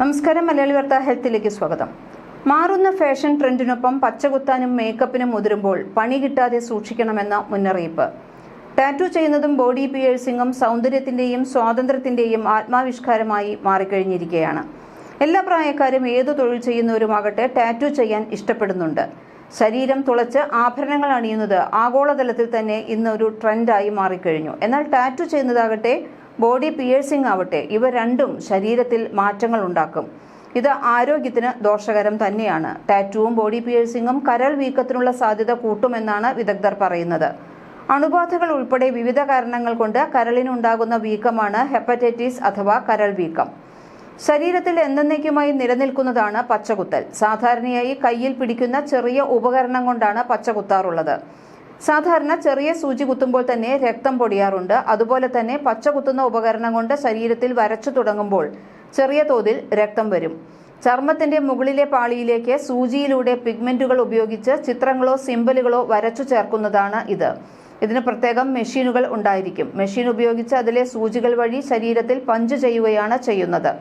നമസ്കാരം മലയാളി വാർത്ത ഹെൽത്തിലേക്ക് സ്വാഗതം. മാറുന്ന ഫാഷൻ ട്രെൻഡിനൊപ്പം പച്ചകുത്താനും മേക്കപ്പിനും മുതിരുമ്പോൾ പണി കിട്ടാതെ സൂക്ഷിക്കണമെന്ന മുന്നറിയിപ്പ്. ടാറ്റു ചെയ്യുന്നതും ബോഡി പിയേഴ്സിംഗും സൗന്ദര്യത്തിന്റെയും സ്വാതന്ത്ര്യത്തിന്റെയും ആത്മാവിഷ്കാരമായി മാറിക്കഴിഞ്ഞിരിക്കുകയാണ്. എല്ലാ പ്രായക്കാരും ഏതു തൊഴിൽ ചെയ്യുന്നവരുമാകട്ടെ ടാറ്റു ചെയ്യാൻ ഇഷ്ടപ്പെടുന്നുണ്ട്. ശരീരം തുളച്ച് ആഭരണങ്ങൾ അണിയുന്നത് ആഗോളതലത്തിൽ തന്നെ ഇന്നൊരു ട്രെൻഡായി മാറിക്കഴിഞ്ഞു. എന്നാൽ ടാറ്റു ചെയ്യുന്നതാകട്ടെ ബോഡി പിയേഴ്സിംഗ് ആവട്ടെ ഇവ രണ്ടും ശരീരത്തിൽ മാറ്റങ്ങൾ ഉണ്ടാക്കും. ഇത് ആരോഗ്യത്തിന് ദോഷകരം തന്നെയാണ്. ടാറ്റുവും ബോഡി പിയേഴ്സിംഗും കരൾ വീക്കത്തിനുള്ള സാധ്യത കൂട്ടുമെന്നാണ് വിദഗ്ധർ പറയുന്നത്. അണുബാധകൾ ഉൾപ്പെടെ വിവിധ കാരണങ്ങൾ കൊണ്ട് കരളിനുണ്ടാകുന്ന വീക്കമാണ് ഹെപ്പറ്റൈറ്റിസ് അഥവാ കരൾ വീക്കം. ശരീരത്തിൽ എന്നേക്കുമായി നിലനിൽക്കുന്നതാണ് പച്ചകുത്തൽ. സാധാരണയായി കയ്യിൽ പിടിക്കുന്ന ചെറിയ ഉപകരണം കൊണ്ടാണ് പച്ച കുത്താറുള്ളത് സാധാരണ ചെറിയ സൂചി കുത്തുമ്പോൾ തന്നെ രക്തം പൊടിയാറുണ്ട്. അതുപോലെ തന്നെ പച്ച കുത്തുന്ന ഉപകരണം കൊണ്ട് ശരീരത്തിൽ വരച്ചു തുടങ്ങുമ്പോൾ ചെറിയ തോതിൽ രക്തം വരും. ചർമ്മത്തിന്റെ മുകളിലെ പാളിയിലേക്ക് സൂചിയിലൂടെ പിഗ്മെന്റുകൾ ഉപയോഗിച്ച് ചിത്രങ്ങളോ സിംബലുകളോ വരച്ചു ചേർക്കുന്നതാണ് ഇത്. ഇതിന് പ്രത്യേകം മെഷീനുകൾ ഉണ്ടായിരിക്കും. മെഷീൻ ഉപയോഗിച്ച് അതിലെ സൂചികൾ വഴി ശരീരത്തിൽ പഞ്ച് ചെയ്യുകയാണ് ചെയ്യുന്നത്.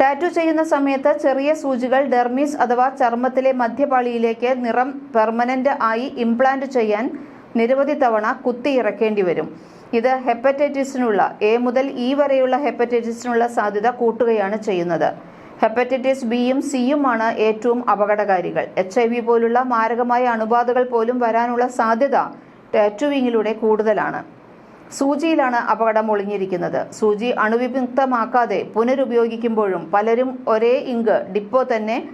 ടാറ്റു ചെയ്യുന്ന സമയത്ത് ചെറിയ സൂചികൾ ഡെർമീസ് അഥവാ ചർമ്മത്തിലെ മധ്യപാളിയിലേക്ക് നിറം പെർമനന്റ് ആയി ഇംപ്ലാന്റ് ചെയ്യാൻ നിരവധി തവണ കുത്തി ഇറക്കേണ്ടി വരും. ഇത് ഹെപ്പറ്റൈറ്റിസിനുള്ള എ മുതൽ ഇ വരെയുള്ള ഹെപ്പറ്റൈറ്റിസിനുള്ള സാധ്യത കൂട്ടുകയാണ് ചെയ്യുന്നത്. ഹെപ്പറ്റൈറ്റിസ് ബിയും സിയുമാണ് ഏറ്റവും അപകടകാരികൾ. എച്ച് ഐ വി പോലുള്ള മാരകമായ അണുബാധകൾ പോലും വരാനുള്ള സാധ്യത ടാറ്റുവിങ്ങിലൂടെ കൂടുതലാണ്. സൂചിയിലാണ് അപകടം ഒളിഞ്ഞിരിക്കുന്നത്. സൂചി അണുവിമുക്തമാക്കാതെ പുനരുപയോഗിക്കുമ്പോഴും പലരും ഒരേ ഇങ്ക് ഡിപ്പോ തന്നെ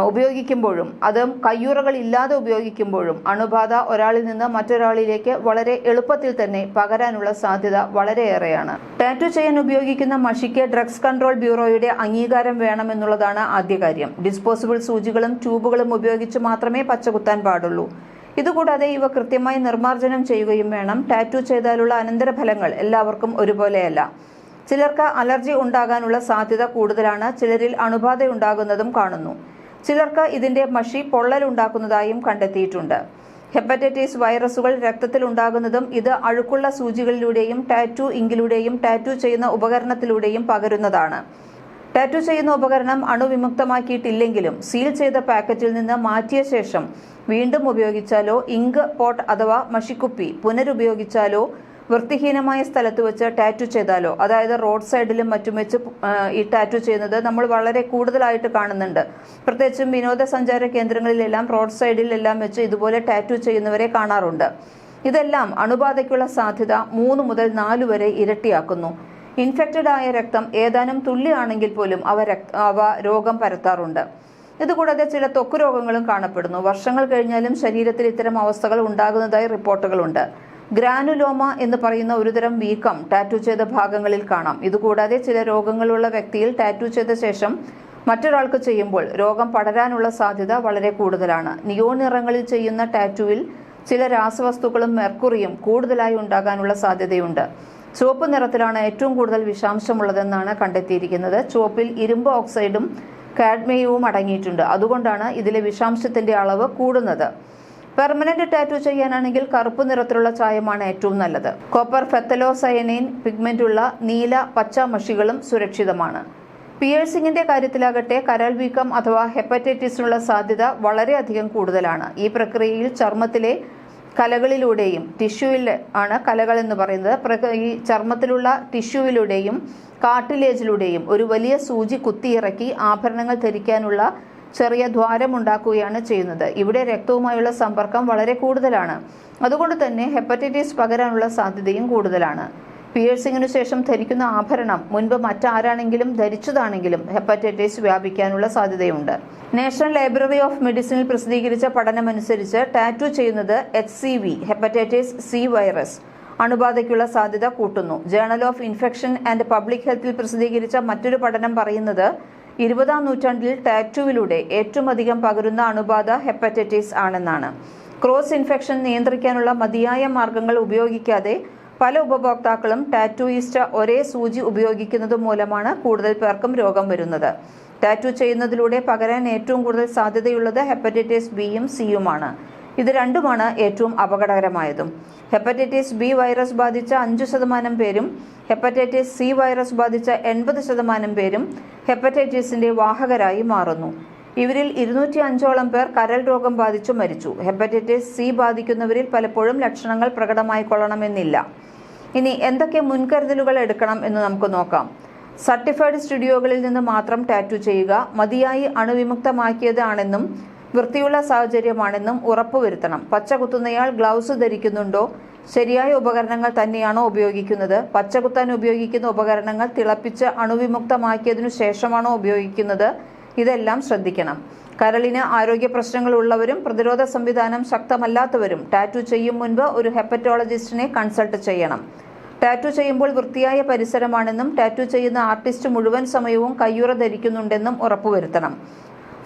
ഉപയോഗിക്കുമ്പോഴും അതും കയ്യുറകൾ ഇല്ലാതെ ഉപയോഗിക്കുമ്പോഴും അണുബാധ ഒരാളിൽ നിന്ന് മറ്റൊരാളിലേക്ക് വളരെ എളുപ്പത്തിൽ തന്നെ പകരാനുള്ള സാധ്യത വളരെയേറെയാണ്. ടാറ്റു ചെയ്യാൻ ഉപയോഗിക്കുന്ന മഷിക്ക് ഡ്രഗ്സ് കൺട്രോൾ ബ്യൂറോയുടെ അംഗീകാരം വേണമെന്നുള്ളതാണ് ആദ്യ കാര്യം ഡിസ്പോസിബിൾ സൂചികളും ട്യൂബുകളും ഉപയോഗിച്ച് മാത്രമേ പച്ചകുത്താൻ പാടുള്ളൂ. ഇതുകൂടാതെ ഇവ കൃത്യമായി നിർമ്മാർജനം ചെയ്യുകയും വേണം. ടാറ്റു ചെയ്താലുള്ള അനന്തരഫലങ്ങൾ എല്ലാവർക്കും ഒരുപോലെയല്ല. ചിലർക്ക് അലർജി ഉണ്ടാകാനുള്ള സാധ്യത കൂടുതലാണ്. ചിലരിൽ അണുബാധ ഉണ്ടാകുന്നതും കാണുന്നു. ചിലർക്ക് ഇതിന്റെ മഷി പൊള്ളൽ ഉണ്ടാക്കുന്നതായും കണ്ടെത്തിയിട്ടുണ്ട്. ഹെപ്പറ്റൈറ്റിസ് വൈറസുകൾ രക്തത്തിൽ ഉണ്ടാകുന്നതും ഇത് അഴുക്കുള്ള സൂചികളിലൂടെയും ടാറ്റു ഇങ്കിലൂടെയും ടാറ്റു ചെയ്യുന്ന ഉപകരണത്തിലൂടെയും പകരുന്നതാണ്. ടാറ്റു ചെയ്യുന്ന ഉപകരണം അണുവിമുക്തമാക്കിയിട്ടില്ലെങ്കിലും സീൽ ചെയ്ത പാക്കറ്റിൽ നിന്ന് മാറ്റിയ ശേഷം വീണ്ടും ഉപയോഗിച്ചാലോ ഇങ്ക് പോട്ട് അഥവാ മഷിക്കുപ്പി പുനരുപയോഗിച്ചാലോ വൃത്തിഹീനമായ സ്ഥലത്ത് വെച്ച് ടാറ്റു ചെയ്താലോ അതായത് റോഡ് സൈഡിലും മറ്റും വെച്ച് ഈ ടാറ്റു ചെയ്യുന്നത് നമ്മൾ വളരെ കൂടുതലായിട്ട് കാണുന്നുണ്ട്. പ്രത്യേകിച്ചും വിനോദസഞ്ചാര കേന്ദ്രങ്ങളിലെല്ലാം റോഡ് സൈഡിലെല്ലാം വെച്ച് ഇതുപോലെ ടാറ്റു ചെയ്യുന്നവരെ കാണാറുണ്ട്. ഇതെല്ലാം അണുബാധയ്ക്കുള്ള സാധ്യത മൂന്ന് മുതൽ നാല് വരെ ഇരട്ടിയാക്കുന്നു. ഇൻഫെക്റ്റഡ് ആയ രക്തം ഏതാനും തുള്ളിയാണെങ്കിൽ പോലും അവ അവ രോഗം പരത്താറുണ്ട്. ഇതുകൂടാതെ ചില ത്വക്ക് രോഗങ്ങളും കാണപ്പെടുന്നു. വർഷങ്ങൾ കഴിഞ്ഞാലും ശരീരത്തിൽ ഇത്തരം അവസ്ഥകൾ ഉണ്ടാകുന്നതായി റിപ്പോർട്ടുകളുണ്ട്. ഗ്രാനുലോമ എന്ന് പറയുന്ന ഒരുതരം വീക്കം ടാറ്റു ചെയ്ത ഭാഗങ്ങളിൽ കാണാം. ഇതുകൂടാതെ ചില രോഗങ്ങളുള്ള വ്യക്തിയിൽ ടാറ്റു ചെയ്ത ശേഷം മറ്റൊരാൾക്ക് ചെയ്യുമ്പോൾ രോഗം പടരാനുള്ള സാധ്യത വളരെ കൂടുതലാണ്. നിയോൺ നിറങ്ങളിൽ ചെയ്യുന്ന ടാറ്റുവിൽ ചില രാസവസ്തുക്കളും മെർക്കുറിയും കൂടുതലായി ഉണ്ടാകാനുള്ള സാധ്യതയുണ്ട്. ചുവപ്പ് നിറത്തിലാണ് ഏറ്റവും കൂടുതൽ വിഷാംശമുള്ളതെന്നാണ് കണ്ടെത്തിയിരിക്കുന്നത്. ചുവപ്പിൽ ഇരുമ്പ് ഓക്സൈഡും കാഡ്മിയവും അടങ്ങിയിട്ടുണ്ട്. അതുകൊണ്ടാണ് ഇതിലെ വിഷാംശത്തിന്റെ അളവ് കൂടുന്നത്. പെർമനന്റ് ടാറ്റു ചെയ്യാനാണെങ്കിൽ കറുപ്പ് നിറത്തിലുള്ള ചായമാണ് ഏറ്റവും നല്ലത്. കോപ്പർ ഫെത്തലോസയനൈൻ പിഗ്മെന്റുള്ള നീല പച്ച മഷികളും സുരക്ഷിതമാണ്. പിയേഴ്സിംഗിന്റെ കാര്യത്തിലാകട്ടെ കരൾ വീക്കം അഥവാ ഹെപ്പറ്റൈറ്റിസിനുള്ള സാധ്യത വളരെയധികം കൂടുതലാണ്. ഈ പ്രക്രിയയിൽ ചർമ്മത്തിലെ കലകളിലൂടെയും ടിഷ്യൂവിൽ ആണ് കലകൾ എന്ന് പറയുന്നത്. ഈ ചർമ്മത്തിലുള്ള ടിഷ്യൂവിലൂടെയും കാർട്ടിലേജിലൂടെയും ഒരു വലിയ സൂചി കുത്തിയിറക്കി ആഭരണങ്ങൾ ധരിക്കാനുള്ള ചെറിയ ദ്വാരമുണ്ടാക്കുകയാണ് ചെയ്യുന്നത്. ഇവിടെ രക്തവുമായുള്ള സമ്പർക്കം വളരെ കൂടുതലാണ്. അതുകൊണ്ട് തന്നെ ഹെപ്പറ്റൈറ്റിസ് പകരാനുള്ള സാധ്യതയും കൂടുതലാണ്. പിയേഴ്സിംഗിനു ശേഷം ധരിക്കുന്ന ആഭരണം മുൻപ് മറ്റാരാണെങ്കിലും ധരിച്ചതാണെങ്കിലും ഹെപ്പറ്റൈറ്റിസ് വ്യാപിക്കാനുള്ള സാധ്യതയുണ്ട്. നാഷണൽ ലൈബ്രറി ഓഫ് മെഡിസിനിൽ പ്രസിദ്ധീകരിച്ച പഠനമനുസരിച്ച് ടാറ്റു ചെയ്യുന്നത് H C V hepatitis C virus. അണുബാധയ്ക്കുള്ള സാധ്യത കൂട്ടുന്നു. Journal of infection and public ഹെൽത്തിൽ പ്രസിദ്ധീകരിച്ച മറ്റൊരു പഠനം പറയുന്നത് ഇരുപതാം നൂറ്റാണ്ടിൽ ടാറ്റുവിലൂടെ ഏറ്റവും അധികം പകരുന്ന അണുബാധ ഹെപ്പറ്റൈറ്റിസ് ആണെന്നാണ്. ക്രോസ് ഇൻഫെക്ഷൻ നിയന്ത്രിക്കാനുള്ള മതിയായ മാർഗങ്ങൾ ഉപയോഗിക്കാതെ പല ഉപഭോക്താക്കളും ടാറ്റൂയിസ്റ്റ ഒരേ സൂചി ഉപയോഗിക്കുന്നത് മൂലമാണ് കൂടുതൽ പേർക്കും രോഗം വരുന്നത്. ടാറ്റു ചെയ്യുന്നതിലൂടെ പകരാൻ ഏറ്റവും കൂടുതൽ സാധ്യതയുള്ളത് ഹെപ്പറ്റൈറ്റിസ് ബിയും സിയുമാണ്. ഇത് രണ്ടുമാണ് ഏറ്റവും അപകടകരമായതും. ഹെപ്പറ്റൈറ്റിസ് ബി വൈറസ് ബാധിച്ച അഞ്ചു ശതമാനം പേരും ഹെപ്പറ്റൈറ്റിസ് സി വൈറസ് ബാധിച്ച എൺപത് ശതമാനം പേരും ഹെപ്പറ്റൈറ്റിസിന്റെ വാഹകരായി മാറുന്നു. ഇവരിൽ ഇരുന്നൂറ്റി അഞ്ചോളം പേർ കരൾ രോഗം ബാധിച്ചു മരിച്ചു. ഹെപ്പറ്റൈറ്റിസ് സി ബാധിക്കുന്നവരിൽ പലപ്പോഴും ലക്ഷണങ്ങൾ പ്രകടമായി കൊള്ളണമെന്നില്ല ഇനി എന്തൊക്കെ മുൻകരുതലുകൾ എടുക്കണം എന്ന് നമുക്ക് നോക്കാം. സർട്ടിഫൈഡ് സ്റ്റുഡിയോകളിൽ നിന്ന് മാത്രം ടാറ്റു ചെയ്യുക മതിയായി അണുവിമുക്തമാക്കിയതാണെന്നും വൃത്തിയുള്ള സാഹചര്യമാണെന്നും ഉറപ്പുവരുത്തണം. പച്ച കുത്തുന്നയാൾ ഗ്ലൗസ് ധരിക്കുന്നുണ്ടോ? ശരിയായ ഉപകരണങ്ങൾ തന്നെയാണോ ഉപയോഗിക്കുന്നത്? പച്ച കുത്താൻ ഉപയോഗിക്കുന്ന ഉപകരണങ്ങൾ തിളപ്പിച്ച് അണുവിമുക്തമാക്കിയതിനു ശേഷമാണോ ഉപയോഗിക്കുന്നത്? ഇതെല്ലാം ശ്രദ്ധിക്കണം. കരളിന് ആരോഗ്യ പ്രശ്നങ്ങൾ ഉള്ളവരും പ്രതിരോധ സംവിധാനം ശക്തമല്ലാത്തവരും ടാറ്റു ചെയ്യും മുൻപ് ഒരു ഹെപ്പറ്റോളജിസ്റ്റിനെ കൺസൾട്ട് ചെയ്യണം. ടാറ്റു ചെയ്യുമ്പോൾ വൃത്തിയായ പരിസരമാണെന്നും ടാറ്റു ചെയ്യുന്ന ആർട്ടിസ്റ്റ് മുഴുവൻ സമയവും കയ്യുറ ധരിക്കുന്നുണ്ടെന്നും ഉറപ്പുവരുത്തണം.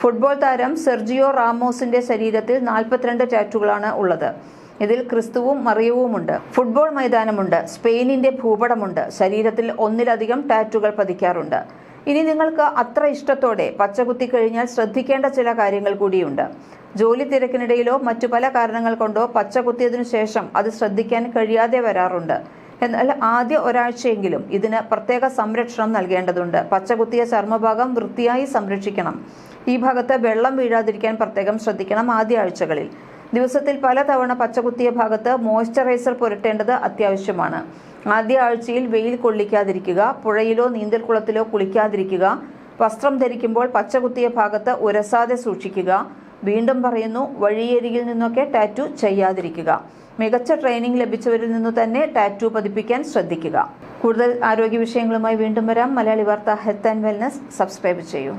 ഫുട്ബോൾ താരം സെർജിയോ റാമോസിന്റെ ശരീരത്തിൽ നാൽപ്പത്തിരണ്ട് ടാറ്റുകളാണ് ഉള്ളത്. ഇതിൽ ക്രിസ്തുവും മറിയവുമുണ്ട്. ഫുട്ബോൾ മൈതാനമുണ്ട്. സ്പെയിനിന്റെ ഭൂപടമുണ്ട്. ശരീരത്തിൽ ഒന്നിലധികം ടാറ്റുകൾ പതിക്കാറുണ്ട്. ഇനി നിങ്ങൾക്ക് അത്ര ഇഷ്ടത്തോടെ പച്ചകുത്തി കഴിഞ്ഞാൽ ശ്രദ്ധിക്കേണ്ട ചില കാര്യങ്ങൾ കൂടിയുണ്ട്. ജോലി തിരക്കിനിടയിലോ മറ്റു പല കാരണങ്ങൾ കൊണ്ടോ പച്ചകുത്തിയതിനു ശേഷം അത് ശ്രദ്ധിക്കാൻ കഴിയാതെ വരാറുണ്ട്. എന്നാൽ ആദ്യ ഒരാഴ്ചയെങ്കിലും ഇതിന് പ്രത്യേക സംരക്ഷണം നൽകേണ്ടതുണ്ട്. പച്ചകുത്തിയ ചർമ്മഭാഗം വൃത്തിയായി സംരക്ഷിക്കണം. ഈ ഭാഗത്ത് വെള്ളം വീഴാതിരിക്കാൻ പ്രത്യേകം ശ്രദ്ധിക്കണം ആദ്യ ആഴ്ചകളിൽ. ദിവസത്തിൽ പലതവണ പച്ചകുത്തിയ ഭാഗത്ത് മോയ്സ്ചറൈസർ പുരട്ടേണ്ടത് അത്യാവശ്യമാണ്. ആദ്യ ആഴ്ചയിൽ വെയിൽ കൊള്ളിക്കാതിരിക്കുക പുഴയിലോ നീന്തൽക്കുളത്തിലോ കുളിക്കാതിരിക്കുക വസ്ത്രം ധരിക്കുമ്പോൾ പച്ചകുത്തിയ ഭാഗത്ത് ഉരസാതെ സൂക്ഷിക്കുക വീണ്ടും പറയുന്നു വഴിയരികിൽ നിന്നൊക്കെ ടാറ്റു ചെയ്യാതിരിക്കുക. മികച്ച ട്രെയിനിങ് ലഭിച്ചവരിൽ നിന്നു തന്നെ ടാറ്റു പതിപ്പിക്കാൻ ശ്രദ്ധിക്കുക. കൂടുതൽ ആരോഗ്യ വിഷയങ്ങളുമായി വീണ്ടും വരാം. മലയാളി വാർത്ത ഹെൽത്ത് ആൻഡ് വെൽനസ്. സബ്സ്ക്രൈബ് ചെയ്യൂ.